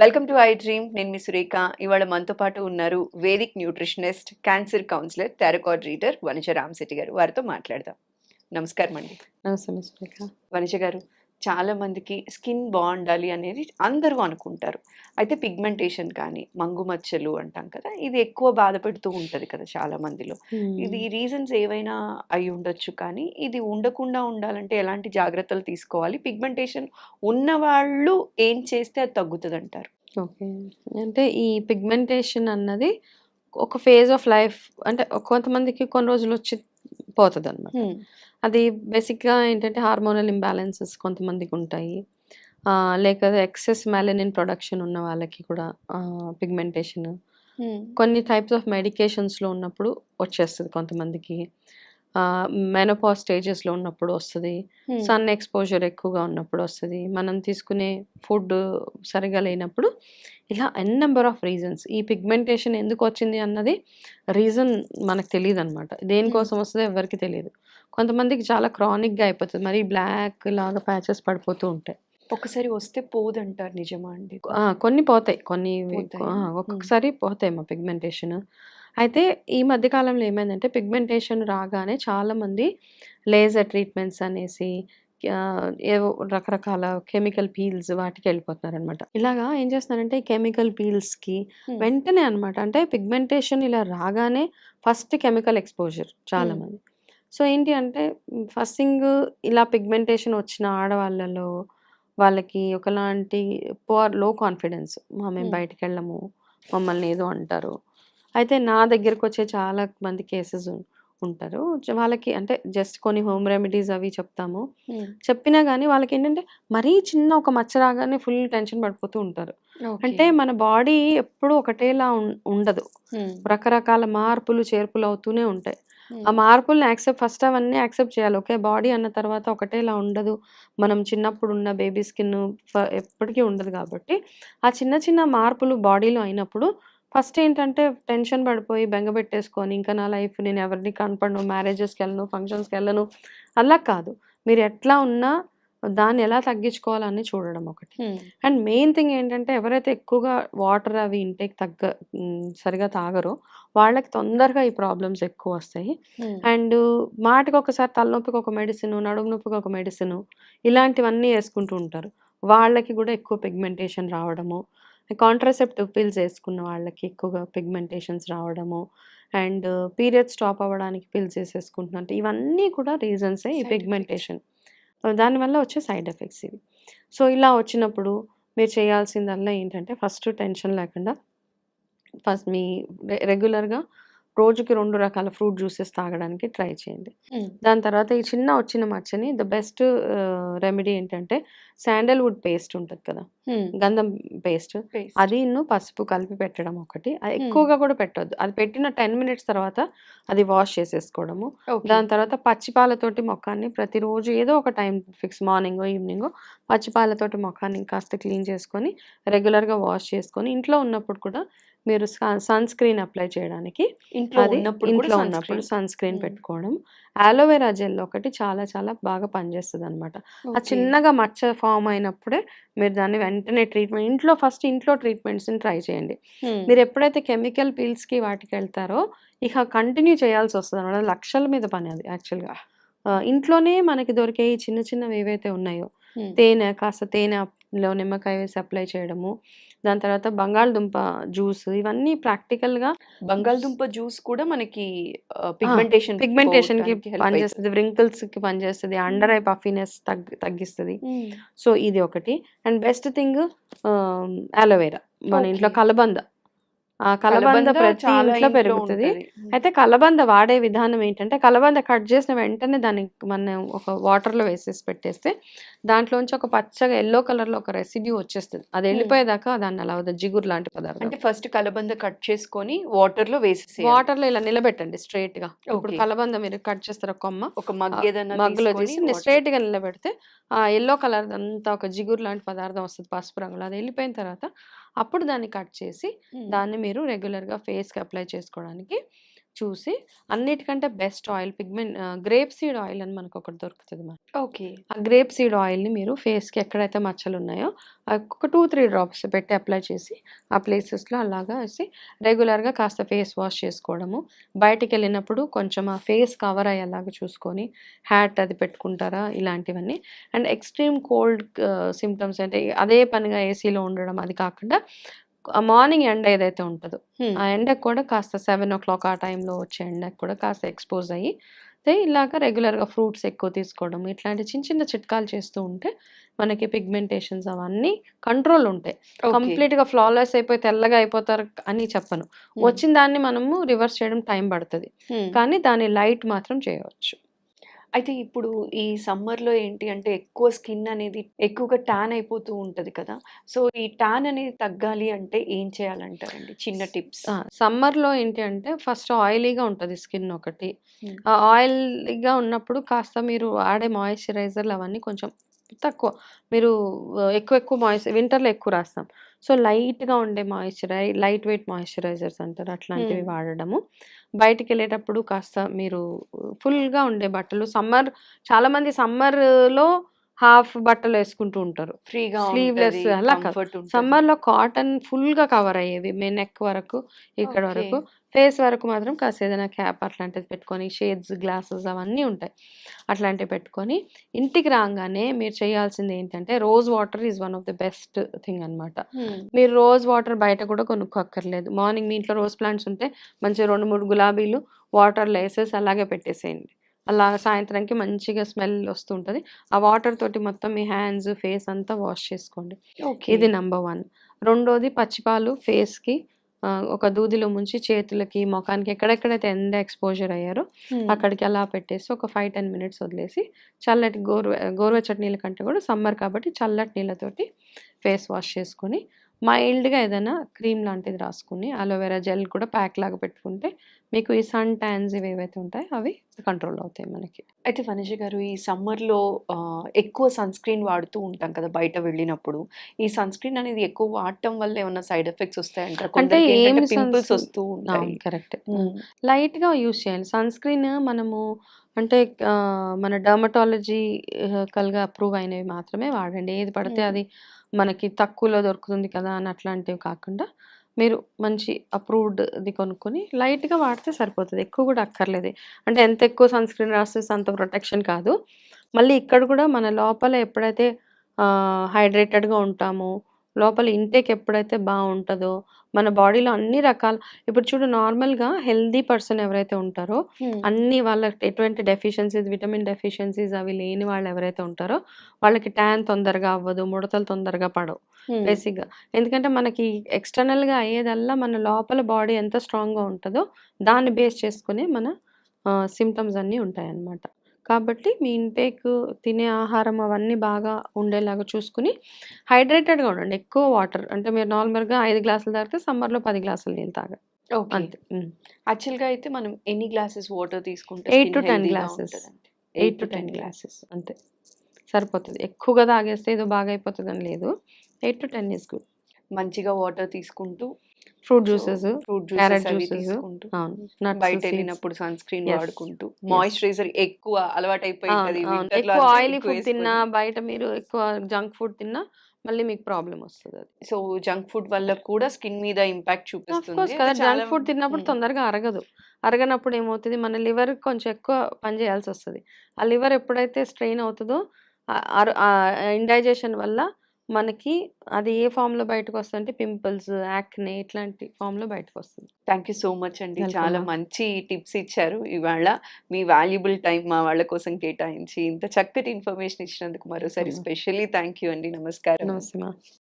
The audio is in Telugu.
వెల్కమ్ టు ఐ డ్రీమ్ నేను మీ సురేఖ. ఇవాళ మనతో పాటు ఉన్నారు vedic nutritionist cancer counsellor tarot card reader Vanija Ramasetty garu. వారితో మాట్లాడదాం. నమస్కారం అండి నమస్తే మిస్ రేఖ వనిజ గారు చాలా మందికి స్కిన్ బాగుండాలి అనేది అందరూ అనుకుంటారు. అయితే పిగ్మెంటేషన్ కానీ మంగు మచ్చలు అంటాం కదా ఇది ఎక్కువ బాధ పెడుతూ ఉంటుంది కదా చాలా మందిలో. ఇది రీజన్స్ ఏవైనా అయి ఉండొచ్చు కానీ ఇది ఉండకుండా ఉండాలంటే ఎలాంటి జాగ్రత్తలు తీసుకోవాలి? పిగ్మెంటేషన్ ఉన్న వాళ్ళు ఏం చేస్తే అది తగ్గుతుంది అంటారు ఓకే. అంటే ఈ పిగ్మెంటేషన్ అన్నది ఒక ఫేజ్ ఆఫ్ లైఫ్ అంటే కొంతమందికి కొన్ని రోజులు వచ్చి పోతుంది అనమాట అది బేసిక్గా ఏంటంటే హార్మోనల్ ఇంబ్యాలెన్సెస్ కొంతమందికి ఉంటాయి. లేక ఎక్సెస్ మెలనిన్ ప్రొడక్షన్ ఉన్న వాళ్ళకి కూడా పిగ్మెంటేషన్. కొన్ని టైప్స్ ఆఫ్ మెడికేషన్స్లో ఉన్నప్పుడు వచ్చేస్తుంది కొంతమందికి. మెనోపాస్ స్టేజెస్లో ఉన్నప్పుడు వస్తుంది. సన్ ఎక్స్పోజర్ ఎక్కువగా ఉన్నప్పుడు వస్తుంది. మనం తీసుకునే ఫుడ్ సరిగా లేనప్పుడు ఇలా ఎన్ నెంబర్ ఆఫ్ రీజన్స్ ఈ పిగ్మెంటేషన్ ఎందుకు వచ్చింది అన్నది రీజన్ మనకు తెలియదు అనమాట దేనికోసం వస్తుందో ఎవరికి తెలియదు. కొంతమందికి చాలా క్రానిక్గా అయిపోతుంది. మరి బ్లాక్ లాగా ప్యాచెస్ పడిపోతూ ఉంటాయి. ఒకసారి వస్తే పోదంటారు నిజమా అండి? కొన్ని పోతాయి. కొన్ని ఒక్కొక్కసారి పోతాయి మా పిగ్మెంటేషన్ అయితే ఈ మధ్య కాలంలో ఏమైందంటే పిగ్మెంటేషన్ రాగానే చాలా మంది లేజర్ ట్రీట్మెంట్స్ అనేసి ఏవో రకరకాల కెమికల్ పీల్స్ వాటికి వెళ్ళిపోతున్నారు అనమాట ఇలాగా ఏం చేస్తున్నారంటే కెమికల్ పీల్స్కి. వెంటనే అన్నమాట అంటే పిగ్మెంటేషన్ ఇలా రాగానే ఫస్ట్ కెమికల్ ఎక్స్పోజర్ చాలా Hmm. మంది సో ఏంటి అంటే ఫస్ట్ థింగ్ ఇలా పిగ్మెంటేషన్ వచ్చిన ఆడవాళ్ళలో వాళ్ళకి ఒకలాంటి పోర్లో కాన్ఫిడెన్స్ మా మేము. బయటికి వెళ్ళము మమ్మల్ని ఏదో అంటారు అయితే నా దగ్గరకు వచ్చే చాలా మంది కేసెస్ ఉంటారు. వాళ్ళకి అంటే జస్ట్ కొన్ని హోమ్ రెమెడీస్ అవి చెప్తాము. చెప్పినా కానీ వాళ్ళకి ఏంటంటే మరీ చిన్న ఒక మచ్చ రాగానే ఫుల్ టెన్షన్ పడిపోతూ ఉంటారు. అంటే మన బాడీ ఎప్పుడూ ఒకటేలా ఉండదు. రకరకాల మార్పులు చేర్పులు అవుతూనే ఉంటాయి. ఆ మార్పుల్ని యాక్సెప్ట్ ఫస్ట్ అవన్నీ యాక్సెప్ట్ చేయాలి. ఓకే బాడీ అన్న తర్వాత ఒకటేలా ఉండదు. మనం చిన్నప్పుడు ఉన్న బేబీ స్కిన్ ఎప్పటికీ ఉండదు కాబట్టి ఆ చిన్న చిన్న మార్పులు బాడీలో అయినప్పుడు ఫస్ట్ ఏంటంటే టెన్షన్ పడిపోయి బెంగ పెట్టేసుకొని ఇంకా నా లైఫ్ నేను ఎవరిని కనపడను మ్యారేజెస్కి వెళ్ళను ఫంక్షన్స్కి వెళ్ళను అలా కాదు. మీరు ఎట్లా ఉన్నా దాన్ని ఎలా తగ్గించుకోవాలని చూడడం ఒకటి. అండ్ మెయిన్ థింగ్ ఏంటంటే ఎవరైతే ఎక్కువగా వాటర్ అవి ఇంటేక్ తగ్గ సరిగా తాగరో వాళ్ళకి తొందరగా ఈ ప్రాబ్లమ్స్ ఎక్కువ వస్తాయి. అండ్ మాటికి ఒకసారి తలనొప్పికి ఒక మెడిసిన్ నడుము నొప్పికి ఒక మెడిసిన్ ఇలాంటివన్నీ వేసుకుంటూ ఉంటారు. వాళ్ళకి కూడా ఎక్కువ పిగ్మెంటేషన్ రావడము కాంట్రాసెప్టివ్ పిల్స్ వేసుకున్న వాళ్ళకి ఎక్కువగా పిగ్మెంటేషన్స్ రావడము అండ్ పీరియడ్ స్టాప్ అవ్వడానికి పిల్స్ వేసేసుకుంటున్నారు ఇవన్నీ కూడా రీజన్సే ఈ పిగ్మెంటేషన్. దానివల్ల వచ్చే సైడ్ ఎఫెక్ట్స్ ఇవి. సో ఇలా వచ్చినప్పుడు మీరు చేయాల్సిందల్లా ఏంటంటే ఫస్ట్ టెన్షన్ లేకుండా ఫస్ట్ మీ రెగ్యులర్గా రోజుకి రెండు రకాల ఫ్రూట్ జ్యూసెస్ తాగడానికి ట్రై చేయండి. దాని తర్వాత ఈ చిన్న వచ్చిన మచ్చని ద బెస్ట్ రెమెడీ ఏంటంటే శాండల్వుడ్ పేస్ట్ ఉంటుంది కదా? గంధం పేస్ట్. అది ఇన్ను పసుపు కలిపి పెట్టడం ఒకటి. అది. ఎక్కువగా కూడా పెట్టొద్దు. అది పెట్టిన టెన్ మినిట్స్ తర్వాత అది వాష్ చేసేసుకోవడము. దాని తర్వాత పచ్చిపాలతోటి మొఖాన్ని ప్రతిరోజు ఏదో ఒక టైం ఫిక్స్ మార్నింగ్ ఈవినింగ్ పచ్చిపాలతోటి మొఖాన్ని కాస్త క్లీన్ చేసుకొని రెగ్యులర్గా వాష్ చేసుకొని ఇంట్లో ఉన్నప్పుడు కూడా మీరు సన్ స్క్రీన్ అప్లై చేయడానికి. ఇంట్లో అది ఉన్నప్పుడు ఇంట్లో ఉన్నప్పుడు సన్ స్క్రీన్. పెట్టుకోవడం. ఆలోవెరా జెల్ ఒకటి చాలా చాలా బాగా పనిచేస్తుంది అనమాట ఆ చిన్నగా మచ్చ ఫామ్ అయినప్పుడే మీరు దాన్ని వెంటనే ట్రీట్మెంట్ ఇంట్లో ఫస్ట్ ఇంట్లో ట్రీట్మెంట్స్ని ట్రై చేయండి. మీరు ఎప్పుడైతే కెమికల్ పీల్స్కి వాటికి వెళ్తారో ఇక కంటిన్యూ చేయాల్సి వస్తుంది అనమాట లక్షల మీద పని అది యాక్చువల్గా. ఇంట్లోనే మనకి దొరికే ఈ చిన్న చిన్నవి ఏవైతే ఉన్నాయో తేనె కాస్త తేనెలో నిమ్మకాయ వేసి అప్లై చేయడము దాని తర్వాత బంగాళదుంప జ్యూస్ ఇవన్నీ ప్రాక్టికల్గా బంగాళదుంప జ్యూస్ కూడా మనకి పిగ్మెంటేషన్ పిగ్మెంటేషన్కి పనిచేస్తుంది. వ్రింకిల్స్కి పనిచేస్తుంది. అండర్ ఐ పఫీనెస్ తగ్గి తగ్గిస్తుంది. సో ఇది ఒకటి. And best thing aloe vera. మన ఇంట్లో. కలబంద. కలబంద ప్రతి ఇంట్లో పెరుగుతుంది. అయితే కలబంద వాడే విధానం ఏంటంటే కలబంద కట్ చేసిన వెంటనే దాన్ని మనం ఒక వాటర్లో వేసేసి పెట్టేస్తే దాంట్లోంచి ఒక పచ్చగా ఎల్లో కలర్లో ఒక రెసిడ్యూ వచ్చేస్తుంది. అది వెళ్ళిపోయేదాకా దాన్ని అలా జిగురు లాంటి పదార్థం. అంటే ఫస్ట్ కలబంద కట్ చేసుకొని వాటర్లో వేసేసి వాటర్లో ఇలా నిలబెట్టండి స్ట్రైట్గా ఇప్పుడు. కలబంద మీరు కట్ చేస్తారు ఒక కొమ్మ ఒక మగ్ ఏదైనా మగ్గులో చేసి water- స్ట్రైట్గా నిలబెడితే ఆ ఎల్లో కలర్ అంతా ఒక జిగురు లాంటి పదార్థం వస్తుంది పసుపు రంగులో. అది వెళ్ళిపోయిన తర్వాత అప్పుడు దాన్ని కట్ చేసి. దాన్ని మీరు రెగ్యులర్గా ఫేస్కి అప్లై చేసుకోవడానికి చూసి అన్నిటికంటే best oil pigment grape seed oil అని మనకు ఒకటి దొరుకుతుంది మన ఓకే. ఆ గ్రేప్ సీడ్ ఆయిల్ని మీరు ఫేస్కి ఎక్కడైతే మచ్చలు ఉన్నాయో ఒక టూ త్రీ డ్రాప్స్ పెట్టి అప్లై చేసి ఆ ప్లేసెస్లో అలాగా వేసి రెగ్యులర్గా కాస్త ఫేస్ వాష్ చేసుకోవడము. బయటికి వెళ్ళినప్పుడు కొంచెం ఆ ఫేస్ కవర్ అయ్యేలాగా చూసుకొని హ్యాట్ అది పెట్టుకుంటారా ఇలాంటివన్నీ. అండ్ ఎక్స్ట్రీమ్ కోల్డ్ సిమ్టమ్స్ అంటే అదే పనిగా ఏసీలో ఉండడం అది కాకుండా మార్నింగ్ ఎండ ఏదైతే ఉంటుందో ఆ ఎండకు కూడా కాస్త సెవెన్ ఓ క్లాక్ ఆ టైంలో వచ్చే ఎండకు కూడా కాస్త ఎక్స్పోజ్ అయ్యి అయితే ఇలాగ రెగ్యులర్గా ఫ్రూట్స్ ఎక్కువ తీసుకోవడం ఇట్లాంటి చిన్న చిన్న చిట్కాలు చేస్తూ ఉంటే మనకి పిగ్మెంటేషన్స్ అవన్నీ కంట్రోల్ ఉంటాయి. కంప్లీట్గా ఫ్లాలెస్ అయిపోయి తెల్లగా అయిపోతారు అని చెప్పను. వచ్చిన దాన్ని మనము రివర్స్ చేయడం టైం పడుతుంది. కానీ దాని లైట్ మాత్రం చేయవచ్చు. అయితే ఇప్పుడు ఈ సమ్మర్లో ఏంటి అంటే ఎక్కువ స్కిన్ అనేది ఎక్కువగా ట్యాన్ అయిపోతూ ఉంటది కదా. సో ఈ ట్యాన్ అనేది తగ్గాలి అంటే ఏం చేయాలంటారండి? చిన్న టిప్స్. సమ్మర్లో ఏంటి అంటే ఫస్ట్ ఆయిలీగా ఉంటుంది స్కిన్ ఒకటి. ఆయిల్గా ఉన్నప్పుడు కాస్త మీరు వాడే మాయిశ్చరైజర్లు అవన్నీ కొంచెం తక్కువ. మీరు ఎక్కువ ఎక్కువ మాయిశ్చర్ వింటర్లో ఎక్కువ రాస్తాం. సో లైట్గా ఉండే మాయిశ్చరై లైట్ వెయిట్ మాయిశ్చరైజర్స్ అంటారు. అట్లాంటివి. వాడడము. బయటికి వెళ్ళేటప్పుడు కాస్త మీరు ఫుల్గా ఉండే బట్టలు. సమ్మర్ చాలామంది సమ్మర్లో హాఫ్ బట్టలు వేసుకుంటూ ఉంటారు. ఫ్రీగా Sleeveless అలా సమ్మర్లో కాటన్ ఫుల్గా కవర్ అయ్యేవి. మే నెక్ వరకు ఇక్కడ. వరకు. ఫేస్ వరకు మాత్రం కాస్త ఏదైనా క్యాప్ అట్లాంటిది పెట్టుకొని షేడ్స్ గ్లాసెస్ అవన్నీ ఉంటాయి. అట్లాంటివి పెట్టుకొని ఇంటికి రాగానే మీరు చేయాల్సింది ఏంటంటే rose water is one of the best thing అన్నమాట. మీరు రోజ్ వాటర్ బయట కూడా కొనుక్కోక్కర్లేదు. మార్నింగ్ మీ ఇంట్లో రోజ్ ప్లాంట్స్ ఉంటే మంచిగా రెండు మూడు గులాబీలు వాటర్లో వేసేసి అలాగే పెట్టేసేయండి. అలా సాయంత్రంకి మంచిగా స్మెల్ వస్తుంటుంది. ఆ వాటర్ తోటి మొత్తం మీ హ్యాండ్స్ ఫేస్ అంతా వాష్ చేసుకోండి. ఇది నంబర్ వన్. రెండోది పచ్చిపాలు ఫేస్కి ఒక దూదిలో ముంచి చేతులకి ముఖానికి ఎక్కడెక్కడైతే ఎండ ఎక్స్పోజర్ అయ్యారో అక్కడికి అలా పెట్టేసి ఒక ఫైవ్ టెన్ మినిట్స్ వదిలేసి చల్లటి గోరు గోరువెచ్చటి నీళ్ళ కంటే కూడా సమ్మర్ కాబట్టి చల్లటి నీళ్ళతోటి ఫేస్ వాష్ చేసుకొని మైల్డ్గా ఏదైనా క్రీమ్ లాంటిది రాసుకుని అలోవెరా జెల్ కూడా ప్యాక్ లాగా పెట్టుకుంటే మీకు ఈ సన్ ట్యాన్స్ ఇవి ఏవైతే ఉంటాయో అవి కంట్రోల్ అవుతాయి మనకి. అయితే వనిజ గారు ఈ సమ్మర్లో ఎక్కువ సన్ స్క్రీన్ వాడుతూ ఉంటాం కదా బయట వెళ్ళినప్పుడు. ఈ సన్ స్క్రీన్ అనేది ఎక్కువ వాడటం వల్ల ఏమైనా సైడ్ ఎఫెక్ట్స్ వస్తాయంటారు? అంటే పింపుల్స్ sunscreen- వస్తూ కరెక్ట్. లైట్గా యూస్ చేయాలి. సన్ స్క్రీన్ మనము అంటే మన డర్మటాలజికల్గా అప్రూవ్ అయినవి మాత్రమే వాడండి. ఏది పడితే. అది మనకి తక్కువలో దొరుకుతుంది కదా అని అట్లాంటివి కాకుండా మీరు మంచి అప్రూవ్డ్ది కొనుక్కొని లైట్గా వాడితే సరిపోతుంది. ఎక్కువ కూడా అక్కర్లేదు. అంటే ఎంత ఎక్కువ సన్ స్క్రీన్ రాస్తే అంత ప్రొటెక్షన్ కాదు. మళ్ళీ ఇక్కడ కూడా మన లోపల ఎప్పుడైతే హైడ్రేటెడ్గా ఉంటామో లోపల ఇంటేక్ ఎప్పుడైతే బాగుంటుందో మన బాడీలో అన్ని రకాల ఇప్పుడు చూడు నార్మల్గా హెల్దీ పర్సన్ ఎవరైతే ఉంటారో. అన్ని వాళ్ళకి ఎటువంటి డెఫిషియన్సీస్ విటమిన్ డెఫిషియన్సీస్ అవి లేని వాళ్ళు ఎవరైతే ఉంటారో వాళ్ళకి ట్యాన్ తొందరగా అవ్వదు ముడతలు తొందరగా పడవు. బేసిక్గా ఎందుకంటే మనకి ఎక్స్టర్నల్గా అయ్యేదల్లా మన లోపల బాడీ ఎంత స్ట్రాంగ్గా ఉంటుందో దాన్ని బేస్ చేసుకుని మన సిమ్టమ్స్ అన్నీ ఉంటాయి అన్నమాట కాబట్టి మీ ఇంటేక్ తినే ఆహారం అవన్నీ బాగా ఉండేలాగా చూసుకుని హైడ్రేటెడ్గా ఉండండి. ఎక్కువ వాటర్ అంటే మీరు నార్మల్గా ఐదు గ్లాసులు తాగితే సమ్మర్లో పది గ్లాసులు నీళ్ళు తాగాలి ఓకే. అంతే. యాక్చువల్గా అయితే మనం ఎన్ని గ్లాసెస్ వాటర్ తీసుకుంటే Eight to skin 10 healthy గా glasses. ఉంటదండి? ఎయిట్ టు టెన్ గ్లాసెస్ అంతే. సరిపోతుంది. ఎక్కువగా తాగేస్తే ఏదో బాగా అయిపోతుంది అని లేదు. Eight to ten is good మంచిగా వాటర్ తీసుకుంటూ ఫ్రూట్ జ్యూసెస్ ఫ్రూట్ జ్యూసెస్ అవి juices. తీసుకుంటూ అవును బయట. వెళ్ళినప్పుడు సన్ స్క్రీన్. వాడుకుంటూ మాయిశ్చరైజర్ ఎక్కువ అలవాటు అయిపోయింది అవును, అవును. ఎక్కువ ఆయిలీ ఫుడ్ తిన్నా బయట మీరు ఎక్కువ జంక్ ఫుడ్ తిన్నా మళ్ళీ మీకు ప్రాబ్లం వస్తుంది అది సో జంక్ ఫుడ్ వల్ల కూడా స్కిన్ మీద ఇంపాక్ట్ చూపిస్తుంది కదా జంక్ ఫుడ్ తిన్నప్పుడు. తొందరగా అరగదు అరగనప్పుడు ఏమవుతుంది మన లివర్ కొంచెం ఎక్కువ పని చేయాల్సి వస్తుంది ఆ లివర్ ఎప్పుడైతే స్ట్రెయిన్ అవుతుందో ఇండైజెషన్ వల్ల మనకి అది ఏ ఫామ్లో బయటకు వస్తుంది అంటే పింపుల్స్ యాక్నే ఇట్లాంటి ఫామ్లో బయటకు వస్తుంది థ్యాంక్ యూ సో మచ్ అండి. చాలా. మంచి టిప్స్ ఇచ్చారు. ఇవాళ మీ వాల్యుబుల్ టైం మా వాళ్ళ కోసం కేటాయించి ఇంత చక్కటి ఇన్ఫర్మేషన్ ఇచ్చినందుకు మరోసారి. స్పెషల్లీ థ్యాంక్ యూ అండి. నమస్కారం. నమస్తే